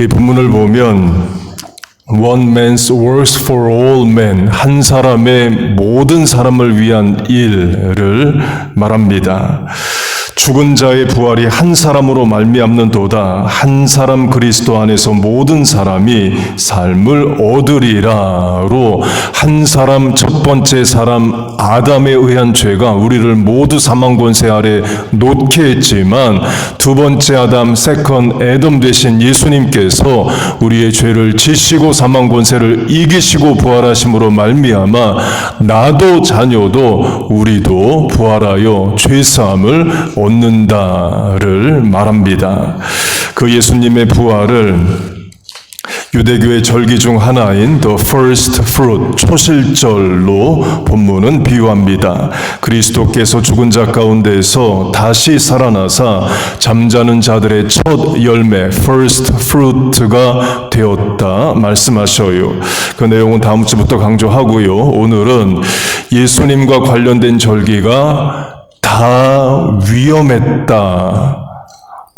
이 본문을 보면 One man's works for all men. 한 사람의 모든 사람을 위한 일을 말합니다. 죽은 자의 부활이 한 사람으로 말미암는도다. 한 사람 그리스도 안에서 모든 사람이 삶을 얻으리라로 한 사람 첫 번째 사람 아담에 의한 죄가 우리를 모두 사망 권세 아래 놓게 했지만 두 번째 아담 세컨 애덤 되신 예수님께서 우리의 죄를 지시고 사망 권세를 이기시고 부활하심으로 말미암아 나도 자녀도 우리도 부활하여 죄 사함을 얻 는다를 말합니다. 그 예수님의 부활을 유대교의 절기 중 하나인 The First Fruit 초실절로 본문은 비유합니다. 그리스도께서 죽은 자 가운데서 다시 살아나사 잠자는 자들의 첫 열매 First Fruit가 되었다 말씀하셔요. 그 내용은 다음 주부터 강조하고요. 오늘은 예수님과 관련된 절기가 다 위험했다.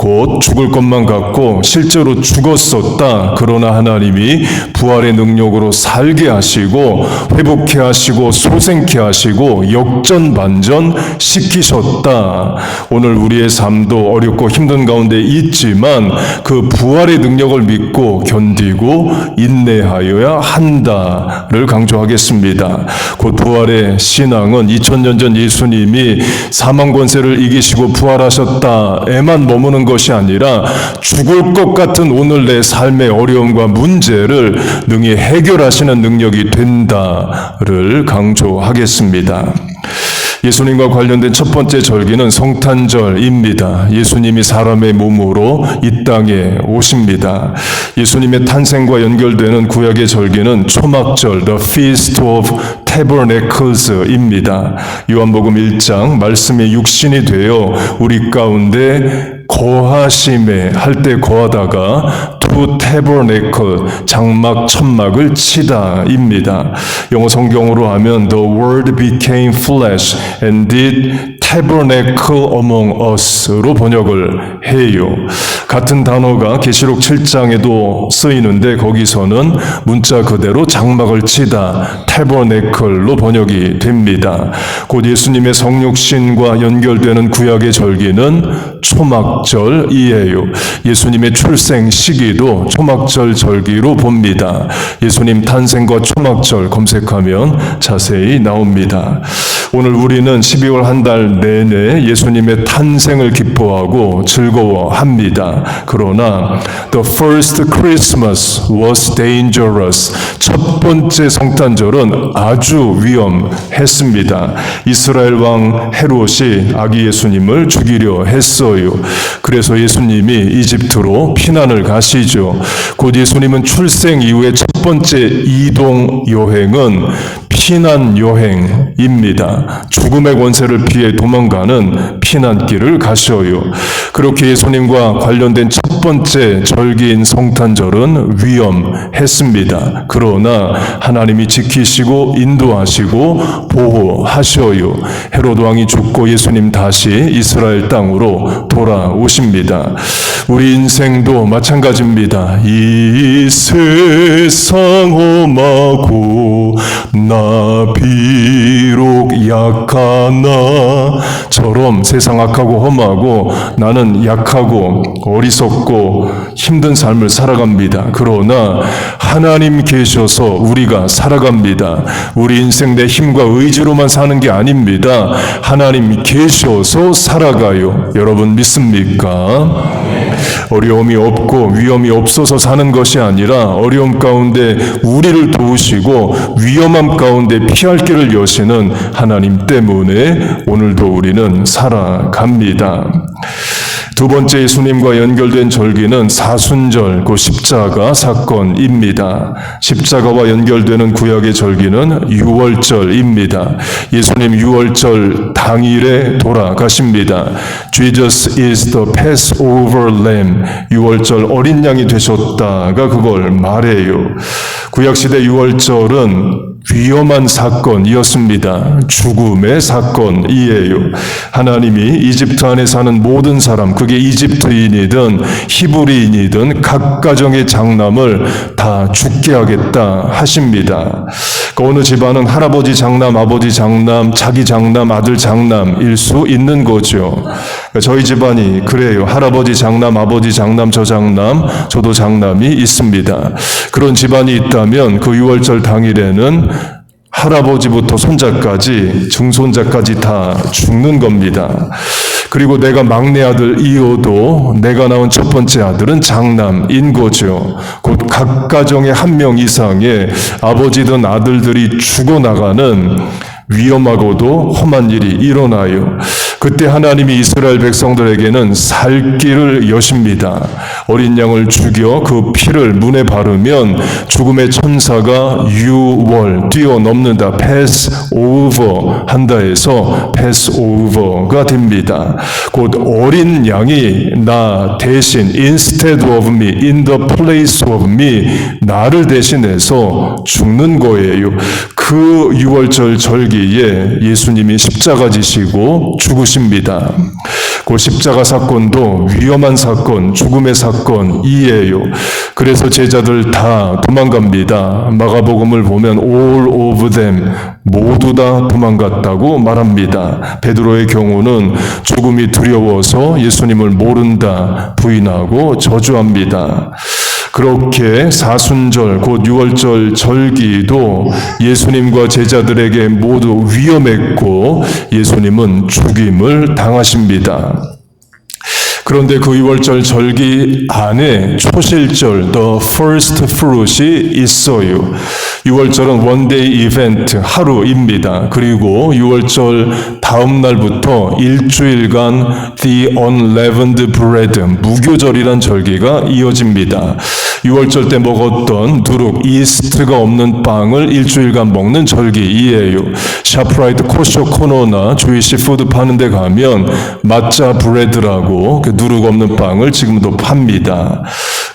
곧 죽을 것만 같고 실제로 죽었었다. 그러나 하나님이 부활의 능력으로 살게 하시고 회복케 하시고 소생케 하시고 역전반전 시키셨다. 오늘 우리의 삶도 어렵고 힘든 가운데 있지만 그 부활의 능력을 믿고 견디고 인내하여야 한다를 강조하겠습니다. 곧 부활의 신앙은 2000년 전 예수님이 사망 권세를 이기시고 부활하셨다에만 머무는 것이 아니라 죽을 것 같은 오늘 내 삶의 어려움과 문제를 능히 해결하시는 능력이 된다를 강조하겠습니다. 예수님과 관련된 첫 번째 절기는 성탄절입니다. 예수님이 사람의 몸으로 이 땅에 오십니다. 예수님의 탄생과 연결되는 구약의 절기는 초막절, The Feast of Tabernacles입니다. 요한복음 1장 말씀의 육신이 되어 우리 가운데 거하심에 할때 거하다가 to tabernacle 장막 천막을 치다입니다. 영어 성경으로 하면 the word became flesh and did tabernacle among us로 번역을 해요. 같은 단어가 계시록 7장에도 쓰이는데 거기서는 문자 그대로 장막을 치다 tabernacle로 번역이 됩니다. 곧 예수님의 성육신과 연결되는 구약의 절기는 초막절이에요. 예수님의 출생 시기도 초막절 절기로 봅니다. 예수님 탄생과 초막절 검색하면 자세히 나옵니다. 오늘 우리는 12월 한 달 내내 예수님의 탄생을 기뻐하고 즐거워합니다. 그러나 the first Christmas was dangerous. 첫 번째 성탄절은 아주 위험했습니다. 이스라엘 왕 헤롯이 아기 예수님을 죽이려 했어요. 그래서 예수님이 이집트로 피난을 가시죠. 곧 예수님은 출생 이후에 첫 번째 이동 여행은 피난 여행입니다. 죽음의 권세를 피해 도망가는 피난길을 가셔요. 그렇게 예수님과 관련된 첫 번째 절기인 성탄절은 위험했습니다. 그러나 하나님이 지키시고 인도하시고 보호하셔요. 헤로드 왕이 죽고 예수님 다시 이스라엘 땅으로 돌아오십니다. 우리 인생도 마찬가지입니다. 이 세상 험하고 나 비록 약하나 처럼 세상 악하고 험하고 나는 약하고 어리석고 힘든 삶을 살아갑니다. 그러나 하나님 계셔서 우리가 살아갑니다. 우리 인생 내 힘과 의지로만 사는 게 아닙니다. 하나님 계셔서 살아가요. 여러분 믿습니까? 어려움이 없고 위험이 없어서 사는 것이 아니라 어려움 가운데 우리를 도우시고 위험함 가운데 피할 길을 여시는 하나님 때문에 오늘도 우리는 살아갑니다. 두 번째 예수님과 연결된 절기는 사순절, 그 십자가 사건입니다. 십자가와 연결되는 구약의 절기는 유월절입니다. 예수님 유월절 당일에 돌아가십니다. Jesus is the Passover Lamb. 유월절 어린 양이 되셨다가 그걸 말해요. 구약 시대 유월절은 위험한 사건이었습니다. 죽음의 사건이에요. 하나님이 이집트 안에 사는 모든 사람, 그게 이집트인이든 히브리인이든 각 가정의 장남을 다 죽게 하겠다 하십니다. 그 어느 집안은 할아버지 장남, 아버지 장남, 자기 장남, 아들 장남일 수 있는 거죠. 저희 집안이 그래요. 할아버지 장남, 아버지 장남, 저 장남, 저도 장남이 있습니다. 그런 집안이 있다면 그 6월절 당일에는 할아버지부터 손자까지 증손자까지 다 죽는 겁니다. 그리고 내가 막내 아들이어도 내가 낳은 첫 번째 아들은 장남인 거죠. 곧 각 가정의 한명 이상의 아버지든 아들들이 죽어나가는 위험하고도 험한 일이 일어나요. 그때 하나님이 이스라엘 백성들에게는 살 길을 여십니다. 어린 양을 죽여 그 피를 문에 바르면 죽음의 천사가 유월 뛰어넘는다. pass 한다 해서 pass over가 됩니다. 곧 어린 양이 나 대신 instead of me, in the place of me 나를 대신해서 죽는 거예요. 그 유월절 절기에 예수님이 십자가 지시고 죽으 십니다. 그 십자가 사건도 위험한 사건, 죽음의 사건이에요. 그래서 제자들 다 도망갑니다. 마가복음을 보면 all of them 모두 다 도망갔다고 말합니다. 베드로의 경우는 죽음이 두려워서 예수님을 모른다 부인하고 저주합니다. 그렇게 사순절 곧 유월절 절기도 예수님과 제자들에게 모두 위험했고 예수님은 죽임을 당하십니다. 그런데 그 2월절 절기 안에 초실절, the first fruit이 있어요. 6월절은 원데이 이벤트, 하루입니다. 그리고 6월절 다음 날부터 일주일간 the unleavened bread, 무교절이란 절기가 이어집니다. 6월절 때 먹었던 두룩, 이스트가 없는 빵을 일주일간 먹는 절기이에요. 샤프라이트 코쇼 코너나 주이시 푸드 파는 데 가면抹자 브레드라고 그 누룩 없는 빵을 지금도 팝니다.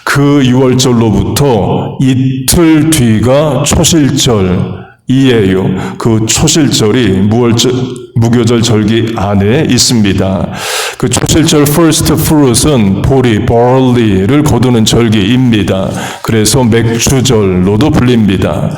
그 6월절로부터 이틀 뒤가 초실절 이에요. 그 초실절이 무월절, 무교절 절기 안에 있습니다. 그 초실절 first fruit은 보리, barley를 거두는 절기입니다. 그래서 맥주절로도 불립니다.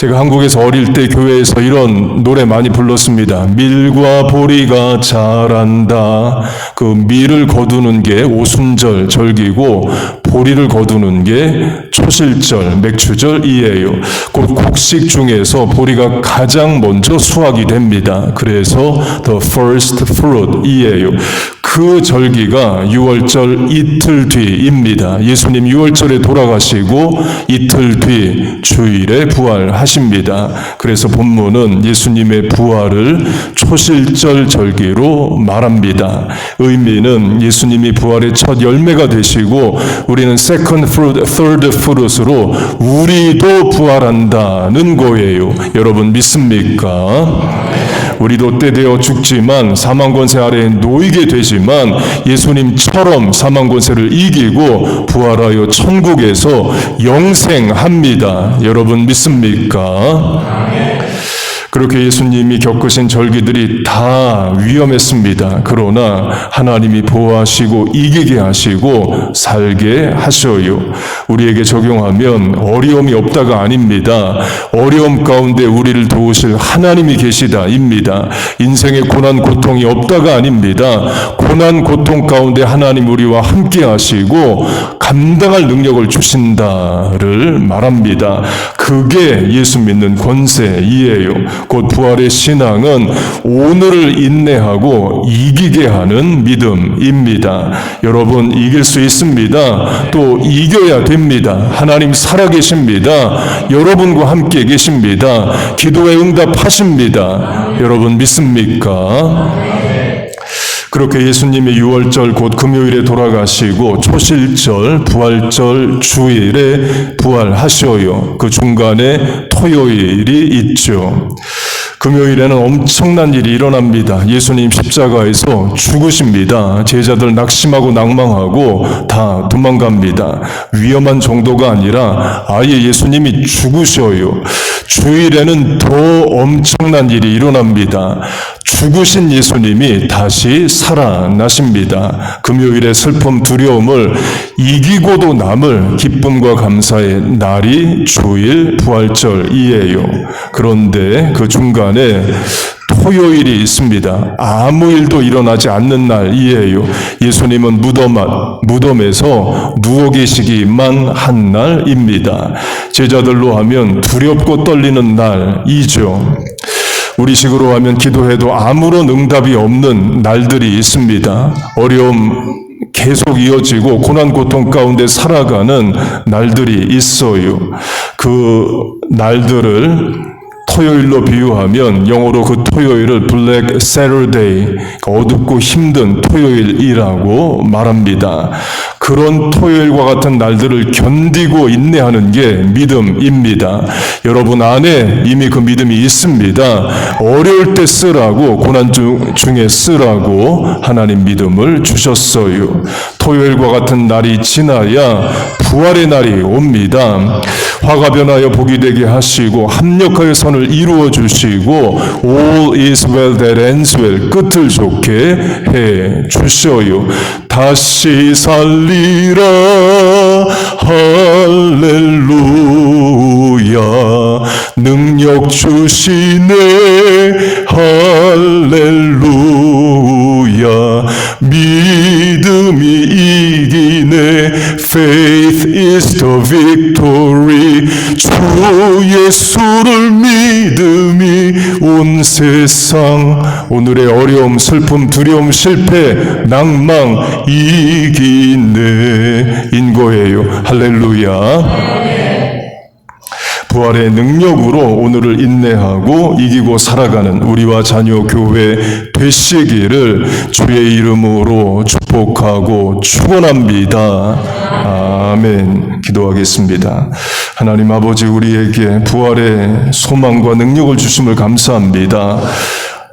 제가 한국에서 어릴 때 교회에서 이런 노래 많이 불렀습니다. 밀과 보리가 자란다. 그 밀을 거두는 게 오순절 절기고 보리를 거두는 게 초실절, 맥주절이에요. 곧 곡식 중에서 보리가 가장 먼저 수확이 됩니다. 그래서 the first fruit이에요. 그 절기가 6월절 이틀 뒤입니다. 예수님 6월절에 돌아가시고 이틀 뒤 주일에 부활하십니다. 그래서 본문은 예수님의 부활을 초실절 절기로 말합니다. 의미는 예수님이 부활의 첫 열매가 되시고 우리는 second fruit, third fruit으로 우리도 부활한다는 거예요. 여러분 믿습니까? 우리도 때 되어 죽지만 사망 권세 아래에 놓이게 되지만 예수님처럼 사망 권세를 이기고 부활하여 천국에서 영생합니다. 여러분 믿습니까? 그렇게 예수님이 겪으신 절기들이 다 위험했습니다. 그러나 하나님이 보호하시고 이기게 하시고 살게 하셔요. 우리에게 적용하면 어려움이 없다가 아닙니다. 어려움 가운데 우리를 도우실 하나님이 계시다입니다. 인생의 고난 고통이 없다가 아닙니다. 고난 고통 가운데 하나님 우리와 함께 하시고 감당할 능력을 주신다를 말합니다. 그게 예수 믿는 권세이에요. 곧 부활의 신앙은 오늘을 인내하고 이기게 하는 믿음입니다. 여러분 이길 수 있습니다. 또 이겨야 됩니다. 하나님 살아계십니다. 여러분과 함께 계십니다. 기도에 응답하십니다. 여러분 믿습니까? 그렇게 예수님이 6월절 곧 금요일에 돌아가시고 초실절, 부활절, 주일에 부활하셔요. 그 중간에 토요일이 있죠. 금요일에는 엄청난 일이 일어납니다. 예수님 십자가에서 죽으십니다. 제자들 낙심하고 낭망하고 다 도망갑니다. 위험한 정도가 아니라 아예 예수님이 죽으셔요. 주일에는 더 엄청난 일이 일어납니다. 죽으신 예수님이 다시 살아나십니다. 금요일의 슬픔, 두려움을 이기고도 남을 기쁨과 감사의 날이 주일 부활절이에요. 그런데 그 중간에 토요일이 있습니다. 아무 일도 일어나지 않는 날이에요. 예수님은 무덤, 무덤에서 누워 계시기만 한 날입니다. 제자들로 하면 두렵고 떨리는 날이죠. 우리식으로 하면 기도해도 아무런 응답이 없는 날들이 있습니다. 어려움 계속 이어지고 고난 고통 가운데 살아가는 날들이 있어요. 그 날들을 토요일로 비유하면 영어로 그 토요일을 블랙 세러데이 어둡고 힘든 토요일이라고 말합니다. 그런 토요일과 같은 날들을 견디고 인내하는 게 믿음입니다. 여러분 안에 이미 그 믿음이 있습니다. 어려울 때 쓰라고 고난 중, 중에 쓰라고 하나님 믿음을 주셨어요. 토요일과 같은 날이 지나야 부활의 날이 옵니다. 화가 변하여 복이 되게 하시고 합력하여 선을 이루어 주시고 all is well that ends well 끝을 좋게 해 주셔요. 다시 살리라. 할렐루야. 능력 주시네. 할렐루야 faith is the victory. 주 예수를 믿음이 온 세상. 오늘의 어려움 슬픔 두려움 실패 낭망 이기네. 인 거예요. 할렐루야 부활의 능력으로 오늘을 인내하고 이기고 살아가는 우리와 자녀 교회 되시기를 주의 이름으로 축복하고 축원합니다. 아멘. 기도하겠습니다. 하나님 아버지 우리에게 부활의 소망과 능력을 주심을 감사합니다.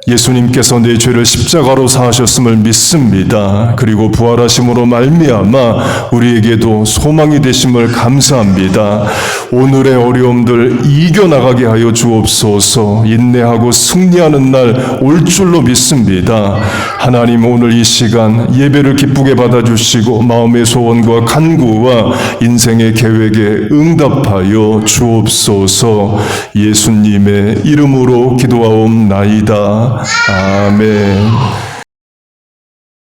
예수님께서 내 죄를 십자가로 사하셨음을 믿습니다. 그리고 부활하심으로 말미암아 우리에게도 소망이 되심을 감사합니다. 오늘의 어려움들 이겨 나가게 하여 주옵소서 인내하고 승리하는 날 올 줄로 믿습니다. 하나님 오늘 이 시간 예배를 기쁘게 받아 주시고 마음의 소원과 간구와 인생의 계획에 응답하여 주옵소서 예수님의 이름으로 기도하옵나이다. 아멘.